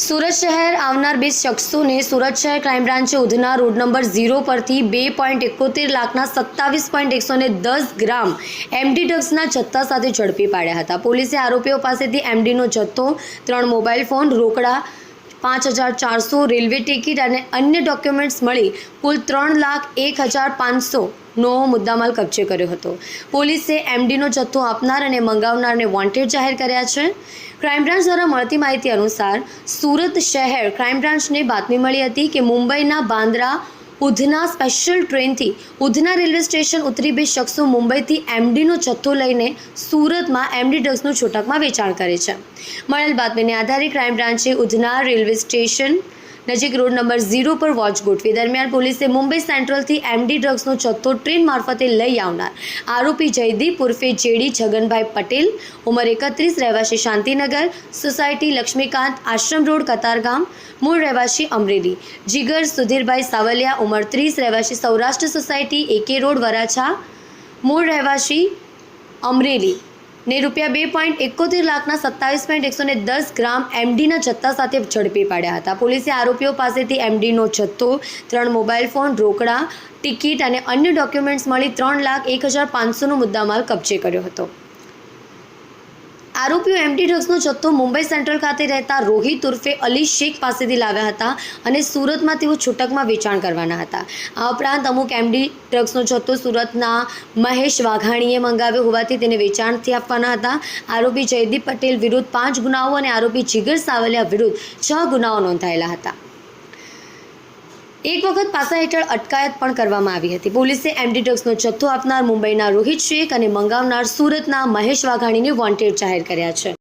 સુરત શહેર આવનાર બે શખ્સોને સુરત શહેર ક્રાઇમ બ્રાન્ચે ઉધના રોડ નંબર ઝીરો પરથી બે પોઈન્ટ એકોતેર લાખના સત્તાવીસ પોઈન્ટ એકસો દસ ગ્રામ એમડી ડ્રગ્સના જથ્થા સાથે ઝડપી પાડ્યા હતા. પોલીસે આરોપીઓ પાસેથી એમડીનો જથ્થો, ત્રણ મોબાઈલ ફોન, રોકડા પાંચ હજાર ચારસો રેલવે ટિકિટ અને અન્ય ડોક્યુમેન્ટ્સ મળી કુલ ત્રણ લાખ એક હજાર પાંચસો નો મુદ્દામાલ કબજે કર્યો હતો. પોલીસે એમડીનો જથ્થો આપનાર અને મંગાવનારને વોન્ટેડ જાહેર કર્યા છે. ક્રાઇમ બ્રાન્ચ દ્વારા મળતી માહિતી અનુસાર સુરત શહેર ક્રાઇમ બ્રાન્ચને બાતમી મળી હતી કે મુંબઈના બાંદ્રા ઉધના સ્પેશિયલ ટ્રેનથી ઉધના રેલવે સ્ટેશન ઉતરી બે શખ્સો મુંબઈથી એમડીનો જથ્થો લઈને સુરતમાં એમડી ડ્રગ્સનું છૂટકમાં વેચાણ કરે છે. મળેલ બાતમીને આધારે ક્રાઇમ બ્રાન્ચે ઉધના રેલવે સ્ટેશન નજીક રોડ નંબર ઝીરો પર વોચ ગોઠવી. દરમિયાન પોલીસે મુંબઈ સેન્ટ્રલથી એમડી ડ્રગ્સનો જથ્થો ટ્રેન મારફતે લઈ આવનાર આરોપી જયદીપ ઉર્ફે જેડી છગનભાઈ પટેલ, ઉંમર એકત્રીસ, રહેવાસી શાંતિનગર, સોસાયટી લક્ષ્મીકાંત, આશ્રમ રોડ, કતારગામ, મૂળ રહેવાસી અમરેલી. જીગર સુધીરભાઈ સાવલિયા, ઉંમર ત્રીસ, રહેવાસી Saurashtra society, A K road, Varachha, મૂળ રહેવાસી અમરેલી. ને રૂપિયા બે પોઈન્ટ એકોતેર લાખના સત્તાવીસ પોઈન્ટ એકસો દસ ગ્રામ એમડીના જથ્થા સાથે ઝડપી પાડ્યા હતા. પોલીસે આરોપીઓ પાસેથી એમડીનો જથ્થો, ત્રણ મોબાઈલ ફોન, રોકડા, ટિકિટ અને અન્ય ડોક્યુમેન્ટ્સ મળી ત્રણ લાખ એક હજાર પાંચસોનો મુદ્દામાલ કબજે કર્યો હતો. આરોપીઓ એમડી ડ્રગ્સનો જથ્થો મુંબઈ સેન્ટ્રલ ખાતે રહેતા રોહિત ઉર્ફે અલી શેખ પાસેથી લાવ્યા હતા અને સુરતમાં તેઓ છૂટકમાં વેચાણ કરવાના હતા. આ ઉપરાંત અમુક એમડી ડ્રગ્સનો જથ્થો સુરતના મહેશ વાઘાણીએ મંગાવ્યો હોવાથી તેને વેચાણથી આપવાના હતા. આરોપી જયદીપ પટેલ વિરુદ્ધ પાંચ ગુનાઓ અને આરોપી જીગર સાવલિયા વિરુદ્ધ છ ગુનાઓ નોંધાયેલા હતા. એક વખત પાસા હેઠળ અટકાયત પણ કરવામાં આવી હતી. પોલીસે એમડી ડ્રગ્સનો જથ્થો આપનાર મુંબઈના રોહિત શેખ અને મંગાવનાર સુરતના મહેશ વાઘાણીને વોન્ટેડ જાહેર કર્યા છે.